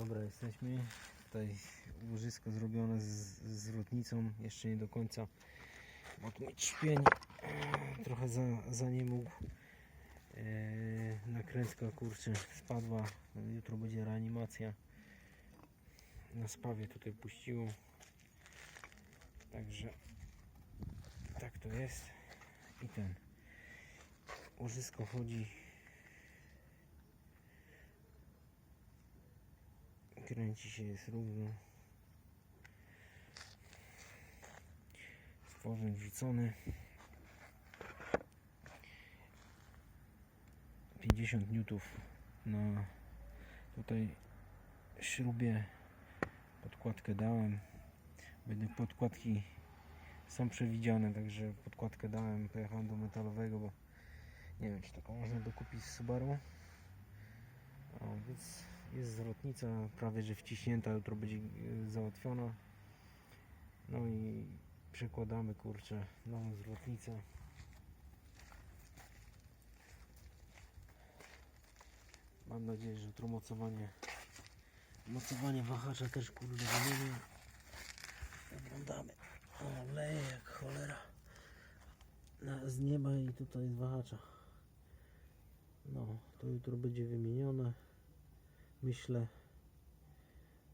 Dobra, jesteśmy. Tutaj łożysko zrobione z, z zwrotnicą. Jeszcze nie do końca. Odmyć szpień. Trochę za, za nie mógł. E, nakrętka kurczę spadła. Jutro będzie reanimacja. Na spawie tutaj puściło. Także tak to jest. I ten łożysko chodzi. Kręci się, jest równo. Stworzeń wrzucony. 50 newtów na tutaj śrubie podkładkę dałem. Będę podkładki są przewidziane, także podkładkę dałem. Pojechałem do metalowego, bo nie wiem czy taką można dokupić z Subaru. O, więc jest zwrotnica prawie że wciśnięta, jutro będzie e, załatwiona. No i przekładamy kurczę nową zwrotnicę. Mam nadzieję, że jutro mocowanie mocowanie wahacza też kurde wymienię. Oglądamy. O, jak cholera. Z nieba i tutaj z wahacza. No, to jutro będzie wymienione. Myślę.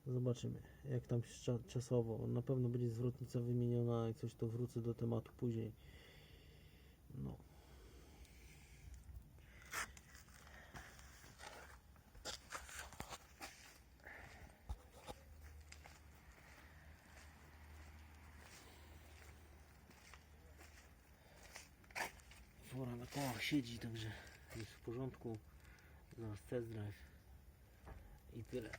Zobaczymy, jak tam cza- czasowo. Na pewno będzie zwrotnica wymieniona. Jak coś to wrócę do tematu później. No. Fora na kołach siedzi, także jest w porządku. Zaraz test drive. I tyle.